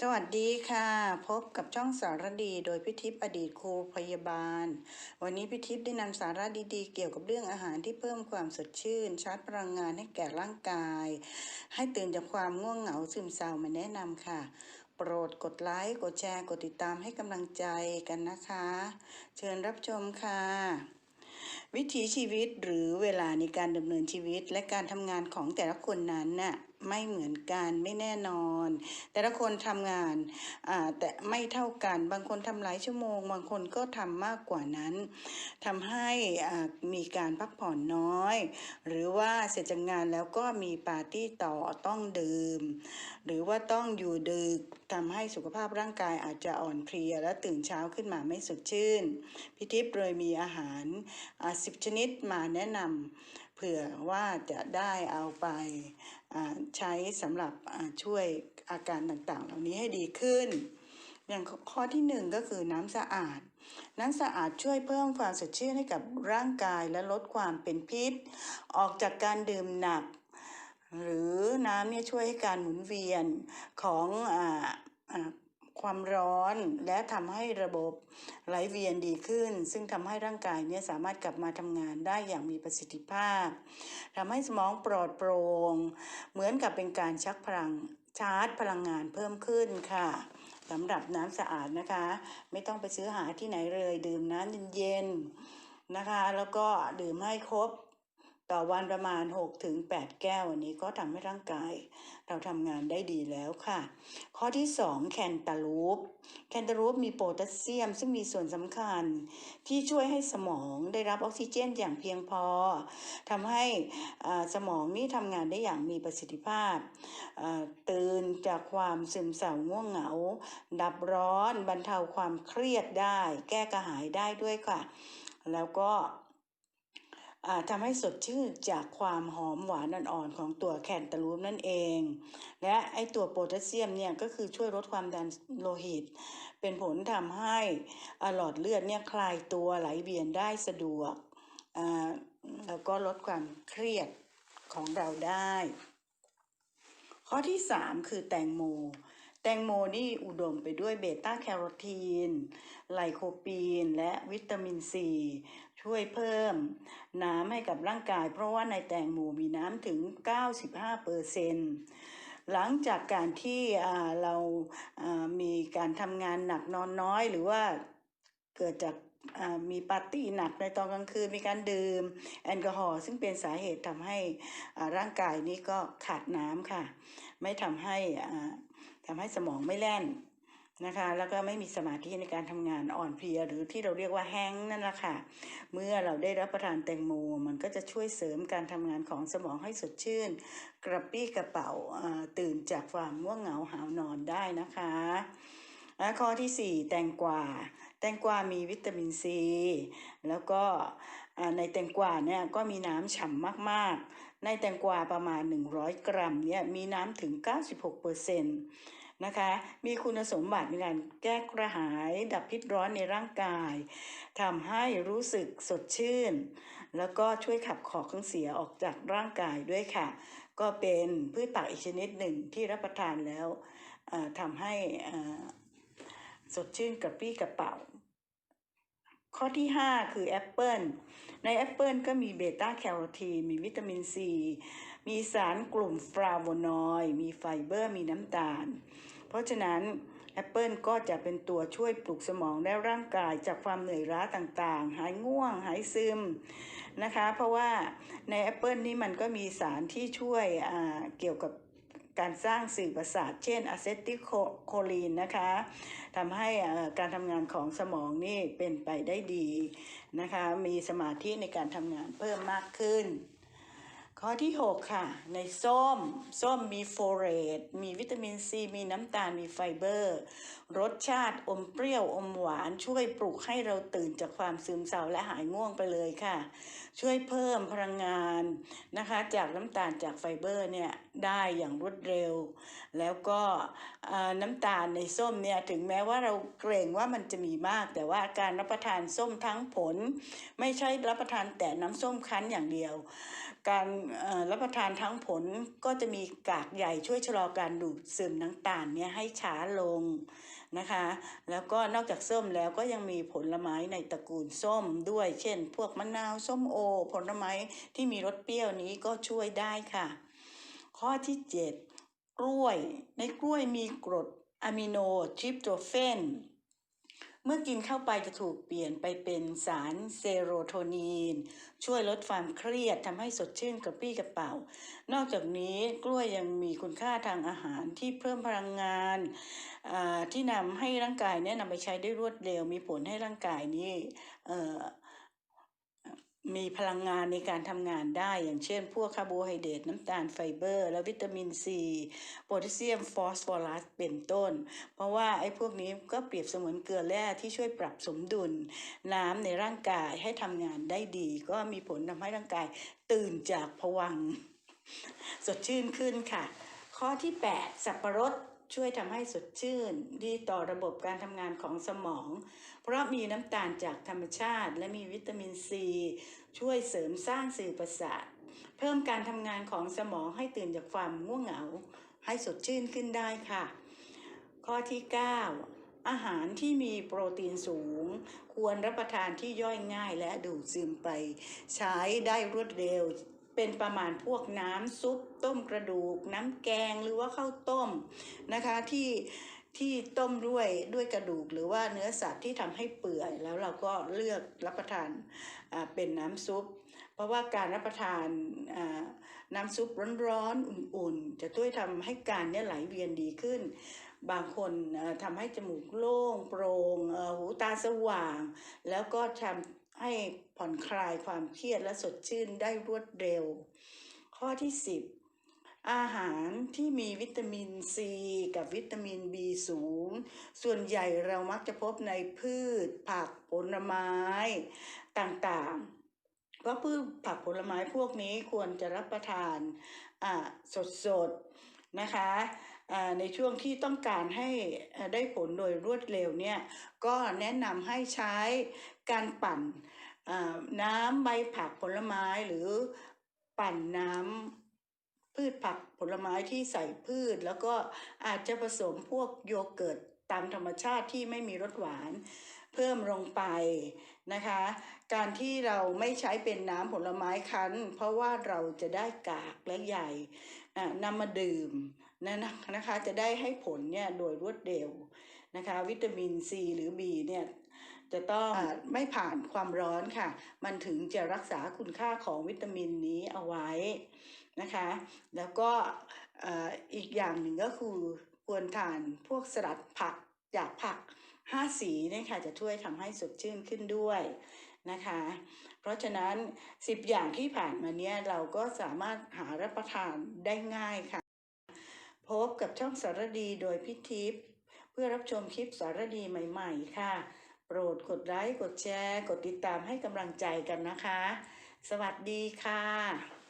สวัสดีค่ะ พบกับช่องสารดีโดยพิทิพย์อดีตครูพยาบาล วันนี้พิทิพย์ได้นำสาระดีๆ เกี่ยวกับเรื่องอาหารที่เพิ่มความสดชื่น ชาร์จพลังงานให้แก่ร่างกาย ให้ตื่นจากความง่วงเหงาซึมเศร้ามาแนะนำค่ะ โปรดกดไลค์กดแชร์กดติดตามให้กำลังใจกันนะคะ เชิญรับชมค่ะวิถีชีวิตหรือเวลาในการดำเนินชีวิตและการทำงานของแต่ละคนนั้นน่ะไม่เหมือนกันไม่แน่นอน แต่ละคนทำงานอ่าแต่ไม่เท่ากัน บางคนทำหลายชั่วโมง บางคนก็ทำมากกว่านั้นทำให้อ่ามีการพักผ่อนน้อย หรือว่าเสร็จจากงานแล้วก็มีปาร์ตี้ต่อต้องดื่ม หรือว่าต้องอยู่ดึกทำให้สุขภาพร่างกายอาจจะอ่อนเพลีย และตื่นเช้าขึ้นมาไม่สดชื่น พิทิพย์เลยมีอาหารสิบชนิดมาแนะนำเผื่อว่าจะได้เอาไปใช้สำหรับช่วยอาการต่างๆ เหล่านี้ให้ดีขึ้น อย่างข้อที่หนึ่งก็คือน้ำสะอาด น้ำสะอาดช่วยเพิ่มความสดชื่นให้กับร่างกายและลดความเป็นพิษ ออกจากการดื่มหนัก หรือน้ำเนี่ยช่วยให้การหมุนเวียนของอ ความร้อนและทำให้ระบบไหลเวียนดีขึ้น ซึ่งทำให้ร่างกายเนี่ยสามารถกลับมาทำงานได้อย่างมีประสิทธิภาพทำให้สมองปลอดโปร่งเหมือนกับเป็นการชักพลังชาร์จพลังงานเพิ่มขึ้นค่ะสำหรับน้ำสะอาดนะคะ ไม่ต้องไปซื้อหาที่ไหนเลย ดื่มน้ำเย็นๆนะคะ แล้วก็ดื่มให้ครบ ต่อวันประมาณ 6 ถึง 8 แก้วอันนี้ก็ทำให้ร่างกาย เราทำงานได้ดีแล้วค่ะ ข้อที่ 2 แคนตาลูป แคนตาลูปมีโพแทสเซียม ซึ่งมีส่วนสำคัญ ที่ช่วยให้สมองได้รับออกซิเจนอย่างเพียงพอทำให้อ่าสมองนี่ทำงานได้อย่างมีประสิทธิภาพ ตื่นจากความซึมเศร้าง่วงเหงา ดับร้อนบรรเทาความเครียดได้ แก้กระหายได้ด้วยค่ะ แล้วก็ ทำให้สดชื่นจากความหอมหวานอ่อนๆของตัวแคนตาลูปนั่นเอง และไอตัวโพแทสเซียมเนี่ยก็คือช่วยลดความดันโลหิต เป็นผลทำให้อ่าหลอดเลือดเนี่ยคลายตัวไหลเวียนได้สะดวกแล้วก็ลดความเครียดของเราได้ ข้อที่ 3 คือแตงโม แตงโมนี่อุดมไปด้วยเบต้าแคโรทีน ไลโคปีน และวิตามินซี ช่วยเพิ่มน้ำให้กับร่างกาย เพราะว่าในแตงโมมีน้ำถึง 95เปอร์เซนต์หลังจากการที่เรามีการทำงานหนักนอนน้อย หรือว่าเกิดจากมีปาร์ตี้หนักในตอนกลางคืนมีการดื่มแอลกอฮอล์ซึ่งเป็นสาเหตุทำให้ร่างกายนี้ก็ขาดน้ำค่ะ ไม่ทำให้ทำให้สมองไม่แล่น นะคะ แล้วก็ไม่มีสมาธิในการทำงานอ่อนเพลียหรือที่เราเรียกว่าแห้งนั่นแหละค่ะ เมื่อเราได้รับประทานแตงโม มันก็จะช่วยเสริมการทำงานของสมองให้สดชื่น กระปี้กระเป๋าตื่นจากความง่วงเหงาหาวนอนได้นะคะและข้อที่ 4 แตงกวา แตงกวามีวิตามินซี แล้วก็ในแตงกวาเนี่ยก็มีน้ำฉ่ำมากๆ ในแตงกวาประมาณ 100 กรัมเนี่ยมีน้ำถึง 96เปอร์เซ็ นะคะ มีคุณสมบัติในการแก้กระหาย ดับพิษร้อนในร่างกายทำให้รู้สึกสดชื่น แล้วก็ช่วยขับของเสียออกจากร่างกายด้วยค่ะ ก็เป็นพืชผักอีกชนิดหนึ่งที่รับประทานแล้วอ่าทำให้อ่าสดชื่นกระปรี้กระเป๋า ข้อที่ 5 คือแอปเปิลในแอปเปิลก็มีเบต้าแคโรทีนมีวิตามินซี มีสารกลุ่มฟลาโวนอยด์มีไฟเบอร์ มีน้ำตาล เพราะฉะนั้นแอปเปิลก็จะเป็นตัวช่วยปลุกสมองและร่างกายจากความเหนื่อยล้าต่างๆ หายง่วง หายซึมนะคะ เพราะว่าในแอปเปิลนี่มันก็มีสารที่ช่วยเกี่ยวกับการสร้างสื่อประสาท เช่นอะเซติโคลีนนะคะทำให้การทำงานของสมองนี่เป็นไปได้ดีนะคะ มีสมาธิในการทำงานเพิ่มมากขึ้น ข้อที่ 6 ค่ะ ในส้ม ส้มมีโฟเรตมีวิตามินซี มีน้ำตาลมีไฟเบอร์ รสชาติอมเปรี้ยวอมหวานช่วยปลุกให้เราตื่นจากความซึมเศร้าและหายง่วงไปเลยค่ะ ช่วยเพิ่มพลังงานนะคะ จากน้ำตาลจากไฟเบอร์เนี่ยได้อย่างรวดเร็ว แล้วก็น้ำตาลในส้มเนี่ยถึงแม้ว่าเราเกรงว่ามันจะมีมาก แต่ว่าการรับประทานส้มทั้งผล ไม่ใช่รับประทานแต่น้ำส้มคั้นอย่างเดียว การรับประทานทั้งผลก็จะมีกากใหญ่ช่วยชะลอการดูดซึมน้ำตาลเนี่ยให้ช้าลงนะคะ แล้วก็นอกจากส้มแล้วก็ยังมีผลไม้ในตระกูลส้มด้วย เช่น พวกมะนาวส้มโอ ผลไม้ที่มีรสเปรี้ยวนี้ก็ช่วยได้ค่ะ ข้อที่ 7 กล้วย ในกล้วยมีกรดอะมิโนทริปโตเฟน เมื่อกินเข้าไปจะถูกเปลี่ยนไปเป็นสารเซโรโทนิน ช่วยลดความเครียดทำให้สดชื่นกระปรี้กระเป๋า นอกจากนี้กล้วยยังมีคุณค่าทางอาหารที่เพิ่มพลังงานอ่าที่นำให้ร่างกายเนี่ยนำไปใช้ได้รวดเร็ว มีผลให้ร่างกายนี้ มีพลังงานในการทำงานได้ อย่างเช่น พวกคาร์โบไฮเดรตน้ำตาลไฟเบอร์ และวิตามินซีโพแทสเซียมฟอสฟอรัสเป็นต้น เพราะว่าไอ้พวกนี้ก็เปรียบเสมือนเกลือแร่ที่ช่วยปรับสมดุล น้ำในร่างกายให้ทำงานได้ดี ก็มีผลทำให้ร่างกายตื่นจากผวัง สดชื่นขึ้นค่ะ ข้อที่ 8 สับปะรด ช่วยทำให้สดชื่น ดีต่อระบบการทำงานของสมอง เพราะมีน้ำตาลจากธรรมชาติ และมีวิตามินซี ช่วยเสริมสร้างสื่อประสาท เพิ่มการทำงานของสมองให้ตื่นจากความง่วงเหงา ให้สดชื่นขึ้นได้ค่ะ ข้อที่ 9 อาหารที่มีโปรตีนสูง ควรรับประทานที่ย่อยง่ายและดูดซึมไป ใช้ได้รวดเร็ว เป็นประมาณพวกน้ำซุปต้มกระดูก น้ำแกงหรือว่าข้าวต้มนะคะที่ที่ต้มด้วยด้วยกระดูกหรือว่าเนื้อสัตว์ที่ทำให้เปื่อย แล้วเราก็เลือกรับประทานอ่าเป็นน้ำซุป เพราะว่าการรับประทานอ่าน้ำซุปร้อนๆอุ่นๆ จะช่วยทำให้การเนี่ยไหลเวียนดีขึ้น บางคนทำให้จมูกโล่งโปร่งเอ่อหูตาสว่าง แล้วก็ทำ ให้ผ่อนคลายความเครียดและสดชื่นได้รวดเร็ว ข้อที่ 10 อาหารที่มีวิตามินซีกับวิตามิน B สูง ส่วนใหญ่เรามักจะพบในพืช ผักผลไม้ต่างๆ เพราะพืชผักผลไม้พวกนี้ควรจะรับประทานสดๆ นะคะ ในช่วงที่ต้องการให้ได้ผลโดยรวดเร็วเนี่ยก็แนะนำให้ใช้การปั่นน้ำใบผักผลไม้หรือปั่นน้ำพืชผักผลไม้ที่ใส่พืช แล้วก็อาจจะผสมพวกโยเกิร์ตตามธรรมชาติที่ไม่มีรสหวานเพิ่มลงไปนะคะ การที่เราไม่ใช้เป็นน้ำผลไม้คั้น เพราะว่าเราจะได้กากและใหญ่นำมาดื่ม นะนะคะจะได้ให้ผลเนี่ยโดยรวดเร็วนะคะวิตามินซีหรือ B เนี่ยจะต้องอไม่ผ่านความร้อนค่ะ มันถึงจะรักษาคุณค่าของวิตามินนี้เอาไว้นะคะ แล้วก็ออีกอย่างหนึ่งก็คือควรทานพวกสลัดผักจากผักห้าสีเนี่ยค่ะจะช่วยทำให้สดชื่นขึ้นด้วยนะคะ เพราะฉะนั้น 10 อย่างที่ผ่านมาเนี้ยเราก็สามารถหารับประทานได้ง่ายค่ะ พบกับช่องสารดีโดยพิทิพย์เพื่อรับชมคลิปสารดีใหม่ๆ ค่ะ โปรดกดไลค์กดแชร์ กดติดตามให้กำลังใจกันนะคะ สวัสดีค่ะ